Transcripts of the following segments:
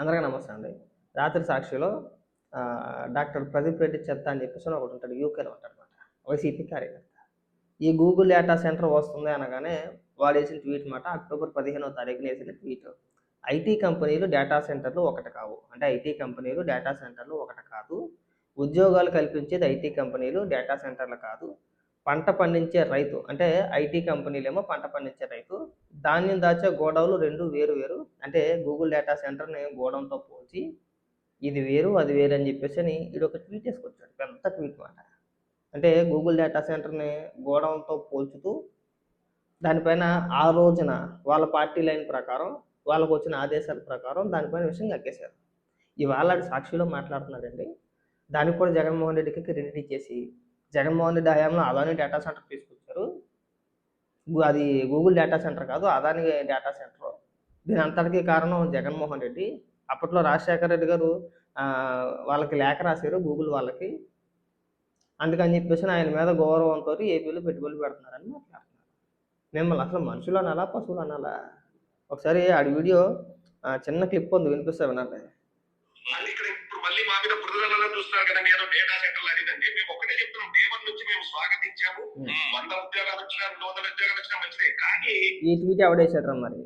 అందరికీ నమస్తే అండి. రాత్రి సాక్షిలో డాక్టర్ ప్రదీప్ రెడ్డి చెత్త అని చెప్పేసి ఒకటి ఉంటాడు యూకేలో ఉంటాడు అనమాట వైసీపీ కార్యకర్త. ఈ గూగుల్ డేటా సెంటర్ వస్తుంది అనగానే వాడు వేసిన ట్వీట్ మాట అక్టోబర్ పదిహేనో తారీఖున వేసిన ట్వీట్ ఐటీ కంపెనీలు డేటా సెంటర్లు ఒకటి కావు. అంటే ఐటీ కంపెనీలు డేటా సెంటర్లు ఒకటి కాదు. ఉద్యోగాలు కల్పించేది ఐటీ కంపెనీలు డేటా సెంటర్లు కాదు. పంట పండించే రైతు అంటే ఐటీ కంపెనీలేమో పంట పండించే రైతు ధాన్యం దాచే గోడౌన్లు రెండు వేరు వేరు. అంటే గూగుల్ డేటా సెంటర్ని గోడౌన్తో పోల్చి ఇది వేరు అది వేరు అని చెప్పేసి అని ఇది ఒక ట్వీట్ వేసుకొచ్చాడు పెద్ద ట్వీట్ మాట. అంటే గూగుల్ డేటా సెంటర్ని గోడౌన్తో పోల్చుతూ దానిపైన ఆ రోజున వాళ్ళ పార్టీ లైన్ ప్రకారం వాళ్ళకు వచ్చిన ఆదేశాల ప్రకారం దానిపైన విషయం కక్కేశారు ఇవాళ సాక్షిలో మాట్లాడుతున్నాడండి. దానికి కూడా జగన్మోహన్ రెడ్డికి క్రెడిట్ ఇచ్చేసి జగన్మోహన్ రెడ్డి హయాంలో అలానే డేటా సెంటర్ తీసుకొచ్చారు అది గూగుల్ డేటా సెంటర్ కాదు అదాని డేటా సెంటర్ దీని అంతటికీ కారణం జగన్మోహన్ రెడ్డి. అప్పట్లో రాజశేఖర రెడ్డి గారు వాళ్ళకి లేఖ రాశారు గూగుల్ వాళ్ళకి. అందుకని చెప్పేసి ఆయన మీద గౌరవంతో ఏపీలో పెట్టుబడులు పెడుతున్నారని మాట్లాడుతున్నారు. మిమ్మల్ని అసలు మనుషులు అనాలా పశువులు అనాలా? ఒకసారి ఆడి వీడియో చిన్న క్లిప్ ఉంది వినిపిస్తా వినాలి ఇప్పుడు మళ్ళీ మా మీద బురదలను చూస్తున్నారు కదా మీరు డేటా సెంటర్లు అడిదండి మేము ఒకటే చెప్తున్నాం డే వన్ నుంచి మేము స్వాగతించాము. వంద ఉద్యోగాలు వచ్చినా రెండు వందల ఉద్యోగాలు వచ్చినా మంచిదే కానీ ఈ ట్వీట్ ఎవడేసాడు మరి?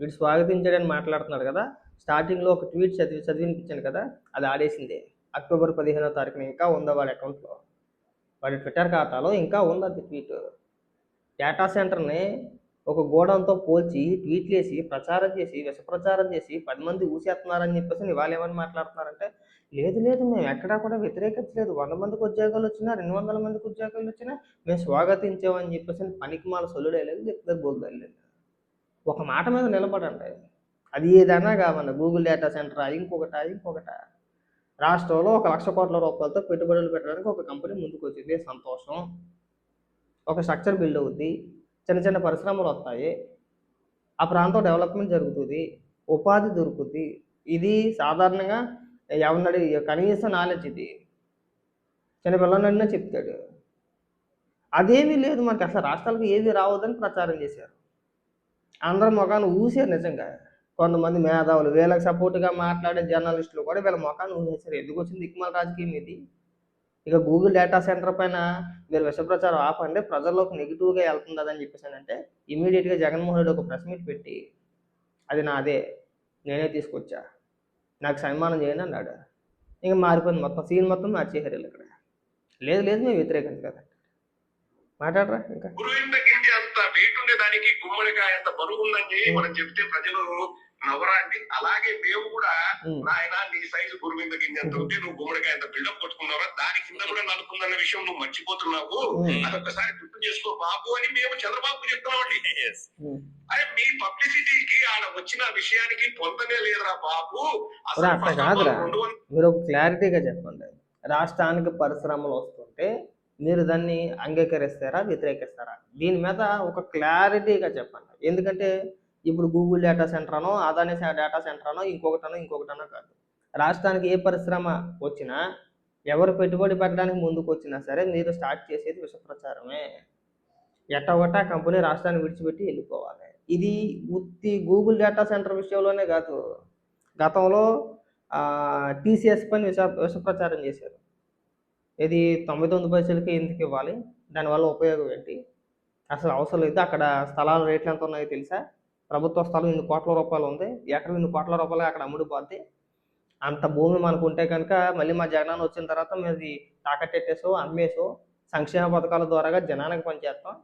వీడు స్వాగతించాడని మాట్లాడుతున్నాడు కదా స్టార్టింగ్లో ఒక ట్వీట్ చదివి చదివినిపించాను కదా అది ఆడేసిందే. అక్టోబర్ పదిహేనో తారీఖున ఇంకా ఉందా వాడి అకౌంట్లో వాడి ట్విట్టర్ ఖాతాలో ఇంకా ఉంది అది ట్వీట్ డేటా సెంటర్ని ఒక గోడంతో పోల్చి ట్వీట్లు వేసి ప్రచారం చేసి విష ప్రచారం చేసి పది మంది ఊసేస్తున్నారని చెప్పేసి వాళ్ళు ఏమని మాట్లాడుతున్నారంటే లేదు లేదు. మేము ఎక్కడా కూడా వ్యతిరేకించలేదు. వంద మందికి ఉద్యోగాలు వచ్చినా రెండు వందల మందికి ఉద్యోగాలు వచ్చినా మేము స్వాగతించామని చెప్పేసి పనికి మాల సొల్లుడేలేదు చెప్తారు బోల్దాలేదు ఒక మాట మీద నిలబడండి. అది ఏదైనా కావన్న గూగుల్ డేటా సెంటర్ ఇంకొకట ఇంకొకట. రాష్ట్రంలో ఒక లక్ష కోట్ల రూపాయలతో పెట్టుబడులు పెట్టడానికి ఒక కంపెనీ ముందుకు వచ్చింది. సంతోషం. ఒక స్ట్రక్చర్ బిల్డ్ అవుద్ది. చిన్న చిన్న పరిశ్రమలు వస్తాయి. ఆ ప్రాంతం డెవలప్మెంట్ జరుగుతుంది. ఉపాధి దొరుకుతుంది ఇది సాధారణంగా ఎవరినడి కనీస నాలెడ్జ్ ఇది. చిన్న పిల్లలన్నా చెప్తాడు. అదేమీ లేదు మనకి అసలు రాష్ట్రాలకు ఏది రావద్దని ప్రచారం చేశారు. అందరం మొఖాన్ని ఊసారు నిజంగా. కొంతమంది మేధావులు వీళ్ళకి సపోర్ట్గా మాట్లాడే జర్నలిస్టులు కూడా వీళ్ళ ముఖాన్ని ఊసేశారు. ఎందుకు వచ్చింది దిక్కుమాల రాజకీయం ఇది? ఇక గూగుల్ డేటా సెంటర్ పైన మీరు విషప్రచారం ఆపండి ప్రజల్లోకి నెగిటివ్గా వెళ్తుంది అని చెప్పేసి అంటే ఇమీడియట్గా జగన్మోహన్ రెడ్డి ఒక ప్రెస్ మీట్ పెట్టి అది నాదే నేనే తీసుకొచ్చా. నాకు సన్మానం చేయండి అన్నాడు. ఇంకా మారిపోయింది మొత్తం. సీన్ మొత్తం మార్చేసారు వీళ్ళు ఇక్కడ. లేదు లేదు మేము వ్యతిరేకం కదా మాట్లాడరా ఇంకా? గురువింద గింజ అంత వెయిట్ దానికి గుమ్మడికాయ అంత బరువు ఉందని మనం చెప్తే ప్రజలు నవ్వరాండి అలాగే మేము కూడా నాయన నీ సైజు గురువింద గింజ అంత ఉంటే నువ్వు గుమ్మడికాయ అంత బిల్డప్ కొట్టుకున్నావా దాని కింద కూడా నలుపుందన్న విషయం నువ్వు మర్చిపోతున్నావు. అదొకసారి గుర్తు చేసుకో బాబు అని మేము చంద్రబాబు చెప్తున్నామండి. అరే మీ పబ్లిసిటీకి ఆడ వచ్చిన విషయానికి పొందనే లేదురా బాబు. అట్లా కాదురా. మీరు క్లారిటీగా చెప్పండి. రాష్ట్రానికి పరిశ్రమలు వస్తుంటే మీరు దాన్ని అంగీకరిస్తారా వ్యతిరేకిస్తారా? దీని మీద ఒక క్లారిటీగా చెప్పండి. ఎందుకంటే ఇప్పుడు గూగుల్ డేటా సెంటర్ అనో అదాని డేటా సెంటర్ అనో ఇంకొకటనో ఇంకొకటనో కాదు. రాష్ట్రానికి ఏ పరిశ్రమ వచ్చినా ఎవరు పెట్టుబడి పెట్టడానికి ముందుకు వచ్చినా సరే మీరు స్టార్ట్ చేసేది విష ప్రచారమే ఎట్టగొట్ట కంపెనీ రాష్ట్రాన్ని విడిచిపెట్టి వెళ్ళిపోవాలి. ఇది ఉత్తి గూగుల్ డేటా సెంటర్ విషయంలోనే కాదు. గతంలో టీసీఎస్ పైన విష విష ప్రచారం చేశారు. ఇది తొంభై తొమ్మిది పైసలకి ఎందుకు ఇవ్వాలి? దానివల్ల ఉపయోగం ఏంటి? అసలు అవసరం లేదు. అక్కడ స్థలాల రేట్లు ఎంత ఉన్నాయో తెలుసా? ప్రభుత్వ స్థలం ఇన్ని కోట్ల రూపాయలు ఉంది. ఎక్కడ ఇన్ని కోట్ల రూపాయలు అక్కడ అమ్ముడుపోద్ది. అంత భూమి మనకు ఉంటే కనుక మళ్ళీ మా జగనాన్ని వచ్చిన తర్వాత మీది తాకట్టెట్టేసో అమ్మేసో సంక్షేమ పథకాల ద్వారాగా జనానికి పనిచేస్తాం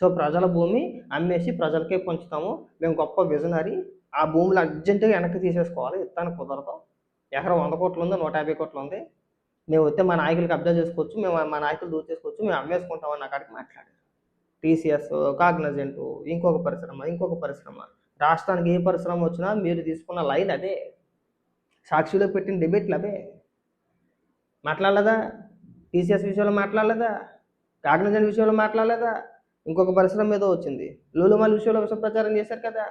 సో ప్రజల భూమి అమ్మేసి ప్రజలకే పంచుతాము. మేము గొప్ప విజనరీ. ఆ భూములు అర్జెంటుగా వెనక్కి తీసేసుకోవాలి. ఇస్తానికి కుదరదు. ఎకరం వంద కోట్లు ఉంది నూట యాభై కోట్లు ఉంది. మేము వస్తే మా నాయకులు కబ్జా చేసుకోవచ్చు. మేము మా నాయకులు దూచేసుకోవచ్చు. మేము అమ్మేసుకుంటాం అక్కడికి మాట్లాడారు. టీసీఎస్ కాగ్నజెంట్ ఇంకొక పరిశ్రమ ఇంకొక పరిశ్రమ. రాష్ట్రానికి ఏ పరిశ్రమ వచ్చినా మీరు తీసుకున్న లైన్ అదే. సాక్షిలో పెట్టిన డిబేట్లు అవే. మాట్లాడలేదా? టీసీఎస్ విషయంలో మాట్లాడలేదా? కాగ్నజెంట్ విషయంలో మాట్లాడలేదా? ఇంకొక పరిశ్రమ ఏదో వచ్చింది. లూలుమాల విషయంలో విష ప్రచారం చేశారు కదా.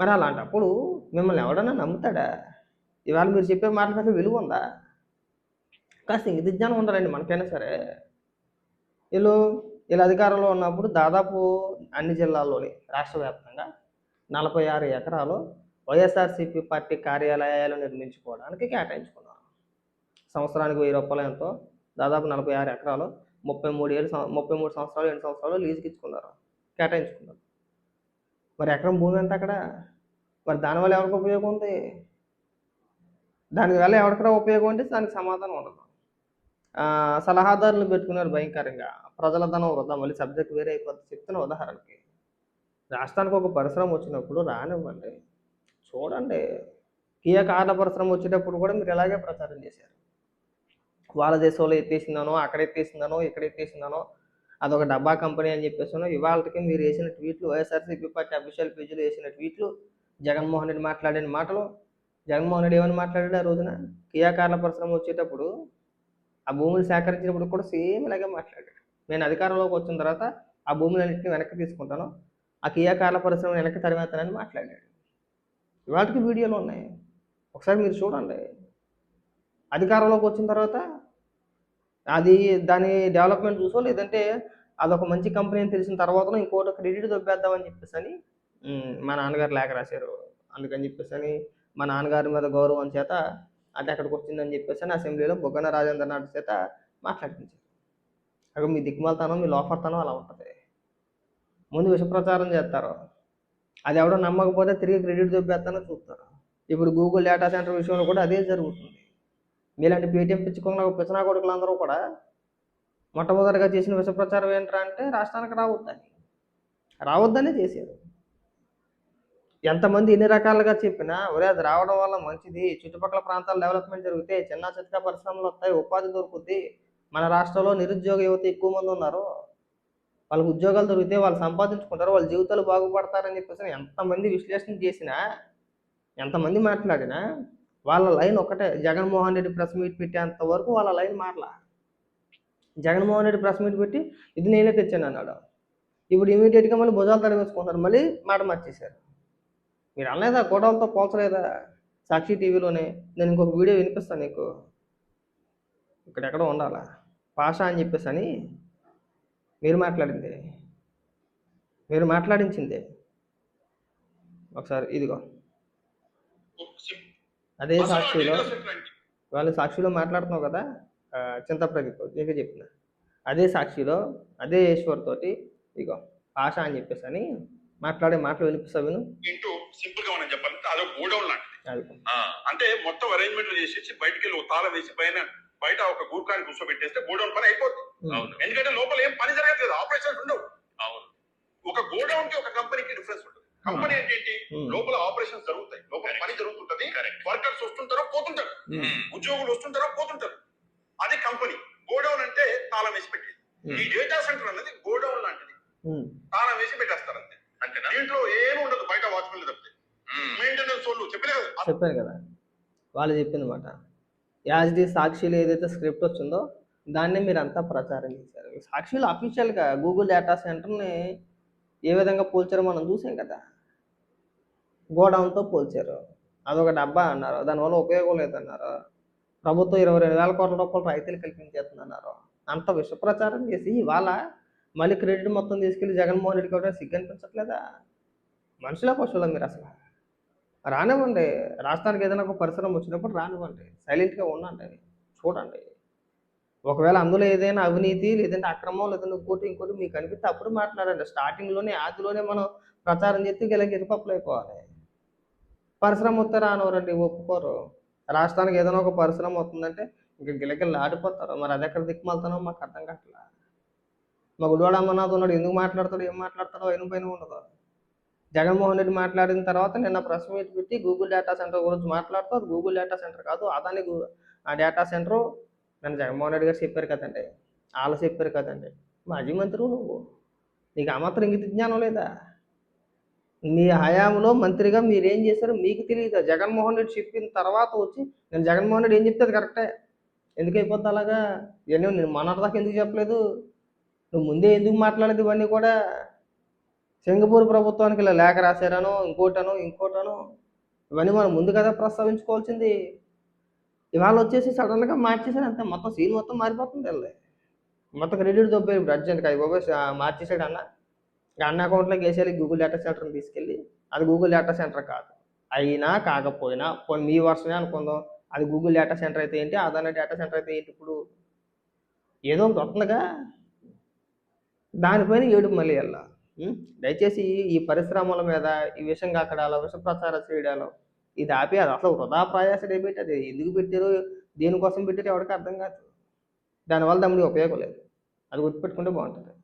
మరి అలాంటప్పుడు మిమ్మల్ని ఎవడన్నా నమ్ముతాడా? ఇవాళ మీరు చెప్పే మాటలకు విలువ ఉందా? కాస్త ఇంగిత జ్ఞానం ఉండాలండి మనకైనా సరే. వీళ్ళు వీళ్ళు అధికారంలో ఉన్నప్పుడు దాదాపు అన్ని జిల్లాల్లోని రాష్ట్ర వ్యాప్తంగా నలభై ఆరు ఎకరాలు వైఎస్ఆర్సీపీ పార్టీ కార్యాలయాలు నిర్మించుకోవడానికి కేటాయించుకున్నారు. సంవత్సరానికి వెయ్యి రూపాయలు ఎంతో. దాదాపు నలభై ఆరు ఎకరాలు ముప్పై మూడు ఏళ్ళు ముప్పై మూడు సంవత్సరాలు ఏడు సంవత్సరాలు లీజుకి ఇచ్చుకున్నారు. కేటాయించుకున్నారు. మరి ఎకరం భూమి ఎంత అక్కడ? మరి దానివల్ల ఎవరికి ఉపయోగం ఉంది? దానివల్ల ఎవరికైనా ఉపయోగం అంటే దానికి సమాధానం ఉండదు. సలహాదారులు పెట్టుకున్నారు భయంకరంగా. ప్రజల ధనం వృధా మళ్ళీ సబ్జెక్ట్ వేరే అయిపోతుంది చెప్తున్న ఉదాహరణకి రాష్ట్రానికి ఒక పరిశ్రమ వచ్చినప్పుడు రానివ్వండి చూడండి. కియా కార్ల పరిశ్రమ వచ్చేటప్పుడు కూడా మీరు ఇలాగే ప్రచారం చేశారు. వాళ్ళ దేశంలో ఎత్తేసిందనో అక్కడ ఎత్తేసిందనో ఇక్కడ ఎత్తేసిందనో అదొక డబ్బా కంపెనీ అని చెప్పేసాను ఇవాళకి మీరు వేసిన ట్వీట్లు వైఎస్ఆర్సీపీ పార్టీ అఫీషియల్ పేజీలో వేసిన ట్వీట్లు జగన్మోహన్ రెడ్డి మాట్లాడిన మాటలు జగన్మోహన్ రెడ్డి ఏమని మాట్లాడాడు ఆ రోజున? కియా కార్ల పరిశ్రమ వచ్చేటప్పుడు ఆ భూములు సేకరించినప్పుడు కూడా సేమ్ ఇలాగే మాట్లాడాడు. నేను అధికారంలోకి వచ్చిన తర్వాత ఆ భూములన్నింటినీ వెనక్కి తీసుకుంటాను. ఆ కియా కార్ల పరిశ్రమ వెనక్కి తరిమేస్తానని మాట్లాడాడు. ఇవాటికి వీడియోలు ఉన్నాయి. ఒకసారి మీరు చూడండి. అధికారంలోకి వచ్చిన తర్వాత అది దాని డెవలప్మెంట్ చూసో లేదంటే అదొక మంచి కంపెనీ అని తెలిసిన తర్వాత ఇంకోటి క్రెడిట్ దొబ్బేద్దామని చెప్పేసి అని మా నాన్నగారు లేఖ రాశారు. అందుకని చెప్పేసి అని మా నాన్నగారి మీద గౌరవం చేత అది అక్కడికి వచ్చిందని చెప్పేసి అని అసెంబ్లీలో బొగ్గన రాజేంద్ర నాయుడు చేత మాట్లాడించారు అక్కడ మీ దిక్కుమాలతనం మీ లోఫర్తనం అలా ఉంటుంది. ముందు విష ప్రచారం చేస్తారు. అది ఎవడో నమ్మకపోతే తిరిగి క్రెడిట్ చూపేస్తానో చూస్తారు. ఇప్పుడు గూగుల్ డేటా సెంటర్ విషయంలో కూడా అదే జరుగుతుంది. మీలాంటి పేటీఎం పిచ్చుకున్న పిచ్చనా కొడుకులందరూ కూడా మొట్టమొదటిగా చేసిన విష ప్రచారం ఏంట్రా అంటే రాష్ట్రానికి రావద్దని. రావద్దనే చేశారు. ఎంతమంది ఎన్ని రకాలుగా చెప్పినా ఒరే అది రావడం వల్ల మంచిది. చుట్టుపక్కల ప్రాంతాల డెవలప్మెంట్ జరిగితే చిన్న చితక పరిశ్రమలు వస్తాయి ఉపాధి దొరుకుద్ది. మన రాష్ట్రంలో నిరుద్యోగ యువత ఎక్కువ మంది ఉన్నారు. వాళ్ళకి ఉద్యోగాలు దొరికితే వాళ్ళు సంపాదించుకుంటారు వాళ్ళ జీవితాలు బాగుపడతారని చెప్పేసి ఎంతమంది విశ్లేషణ చేసినా ఎంతమంది మాట్లాడినా వాళ్ళ లైన్ ఒకటే జగన్మోహన్ రెడ్డి ప్రెస్ మీట్ పెట్టేంత వరకు వాళ్ళ లైన్ మాటలా. జగన్మోహన్ రెడ్డి ప్రెస్ మీట్ పెట్టి ఇది నేనే తెచ్చాను అన్నాడు. ఇప్పుడు ఇమీడియట్గా మళ్ళీ భుజాలు తడివేసుకుంటారు మళ్ళీ మాట మార్చేశారు. మీరు అనలేదా? గొడవలతో పోల్చలేదా? సాక్షి టీవీలోనే. నేను ఇంకొక వీడియో వినిపిస్తాను నీకు. ఇక్కడ ఎక్కడో ఉండాలా. పాష అని చెప్పేసి అని మీరు మాట్లాడింది. మీరు మాట్లాడించింది. ఒకసారి ఇదిగో. అదే సాక్షిలో. వాళ్ళు సాక్షిలో మాట్లాడుతున్నావు కదా? చింత ప్రదీప్ నీకే చెప్పిన. అదే సాక్షిలో అదే ఈశ్వర్ తోటి ఇగో ఆశ అని చెప్పేసి అని మాట్లాడే మాటలు వినిపిస్తా విను. సింపుల్గా మనం చెప్పాలంటే అదొక గోడౌన్ లాంటిది. అంటే మొత్తం అరేంజ్మెంట్లు చేసేసి బయటికి వెళ్ళి తాళం వేసి పైన బయట ఒక గూర్ఖాన్ని కూర్చోబెట్టేస్తే గోడౌన్ పని అయిపోతుంది అవును. ఎందుకంటే లోపల ఏం పని జరగట్లేదు ఆపరేషన్స్ ఉండవు. అవును. ఒక గోడౌన్కి ఒక కంపెనీకి డిఫరెన్స్ ఉంటుంది. కంపెనీ అంటే ఏంటి. లోపల ఆపరేషన్స్ జరుగుతాయి. లోపల పని జరుగుతుంటది. వర్కర్స్ వస్తుంటారో పోతుంటారు. ఉద్యోగులు వస్తుంటారో పోతుంటారు. అది కంపెనీ. గోడౌన్ అంటే తాళం వేసి పెట్టేది. ఈ డేటా సెంటర్ అనేది గోడౌన్ లాంటిది. తాళం వేసి పెట్టేస్తారు అంతే. అంతేనా? దీంట్లో ఏమి ఉండదు బయట వాచ్మెన్ తప్పితే మెయింటెనెన్స్ వాళ్ళు చెప్పలే కదా? చెప్పాను కదా. వాళ్ళు చెప్పింది మాట యాజ్ డి సాక్షిలో ఏదైతే స్క్రిప్ట్ వచ్చిందో దాన్నే మీరు అంతా ప్రచారం చేశారు. సాక్షిలో అఫీషియల్గా గూగుల్ డేటా సెంటర్ని ఏ విధంగా పోల్చారో మనం చూసాం కదా. గోడౌన్తో పోల్చారు. అదొక డబ్బా అన్నారు. దానివల్ల ఉపయోగం లేదన్నారు. ప్రభుత్వం ఇరవై రెండు వేల కోట్ల రూపాయలు రైతులు కల్పించేస్తుందన్నారు అంత విష ప్రచారం చేసి ఇవాళ మళ్ళీ క్రెడిట్ మొత్తం తీసుకెళ్ళి జగన్మోహన్ రెడ్డికి కూడా సిగ్గు అనిపించట్లేదా? మనుషుల పశువుల మీరు అసలు. రానివ్వండి. రాష్ట్రానికి ఏదైనా ఒక పరిశ్రమ వచ్చినప్పుడు రానివ్వండి. సైలెంట్గా ఉండండి. చూడండి. ఒకవేళ అందులో ఏదైనా అవినీతి లేదంటే అక్రమం లేదంటే ఇంకోటి ఇంకోటి మీకు అనిపిస్తే అప్పుడు మాట్లాడండి. స్టార్టింగ్లోనే ఆదిలోనే మనం ప్రచారం చేస్తే ఇలా గిరిపప్పులు అయిపోవాలి. పరిశ్రమ వస్తే రానివ్వరండి ఒప్పుకోరు. రాష్ట్రానికి ఏదైనా ఒక పరిశ్రమ వస్తుందంటే ఇంకా గిలగిల్లు ఆడిపోతారు మరి అది ఎక్కడ దిక్కుమాలుతానో మాకు అర్థం కావట్లా. మా గుడివాడ అమ్మనాథ్ ఉన్నాడు ఎందుకు మాట్లాడతాడు ఏం మాట్లాడతాడో అయిన పైన ఉండదు. జగన్మోహన్ రెడ్డి మాట్లాడిన తర్వాత నిన్న ప్రెస్ మీట్ పెట్టి గూగుల్ డేటా సెంటర్ గురించి మాట్లాడుతూ అది గూగుల్ డేటా సెంటర్ కాదు అదాని ఆ డేటా సెంటర్ నన్ను జగన్మోహన్ రెడ్డి గారు చెప్పారు కదండి. వాళ్ళు చెప్పారు కదండి. మాజీ మంత్రి నువ్వు. నీకు ఆ మాత్రం ఇంగిత జ్ఞానం లేదా? మీ హయాంలో మంత్రిగా మీరేం చేశారో మీకు తెలియదు. జగన్మోహన్ రెడ్డి చెప్పిన తర్వాత వచ్చి నేను జగన్మోహన్ రెడ్డి ఏం చెప్తే అది కరెక్టే. ఎందుకు అయిపోద్ది అలాగా? ఇవన్నీ నేను మొన్నటిదాకా ఎందుకు చెప్పలేదు? నువ్వు ముందే ఎందుకు మాట్లాడేది ఇవన్నీ కూడా సింగపూర్ ప్రభుత్వానికి ఇలా లేఖ రాశారనో ఇంకోటనో ఇంకోటనో ఇవన్నీ మనం ముందు కదా ప్రస్తావించుకోవాల్సింది. ఇవాళ వచ్చేసి సడన్గా మార్చేసాడు అంతే. మొత్తం సీన్ మొత్తం మారిపోతుంది వెళ్ళి మొత్తం క్రెడిట్ దొబ్బే ఇప్పుడు అర్జెంట్గా. అది బాబోయ్ మార్చేసాడు అన్న. అన్న అకౌంట్లోకి వేసేయాలి గూగుల్ డేటా సెంటర్ని తీసుకెళ్ళి అది గూగుల్ డేటా సెంటర్ కాదు. అయినా కాకపోయినా పోనీ మీ వర్షమే అనుకుందాం. అది గూగుల్ డేటా సెంటర్ అయితే ఏంటి? అదాని డేటా సెంటర్ అయితే ఏంటి ఇప్పుడు? ఏదో ఒకటి వస్తుందిగా. దానిపైన ఏడుపు మళ్ళీ వెళ్ళాలి. దయచేసి ఈ పరిశ్రమల మీద ఈ విషయం కాకడాలో విష ప్రచారం చేయడాలో ఇది ఆపి అది అసలు వృధా ప్రయాస పెట్టి అది. ఎందుకు పెట్టారో? దేనికోసం పెట్టారు? ఎవరికి అర్థం కాదు. దానివల్ల తమ్ముడికి ఉపయోగం లేదు. అది గుర్తుపెట్టుకుంటే బాగుంటుంది.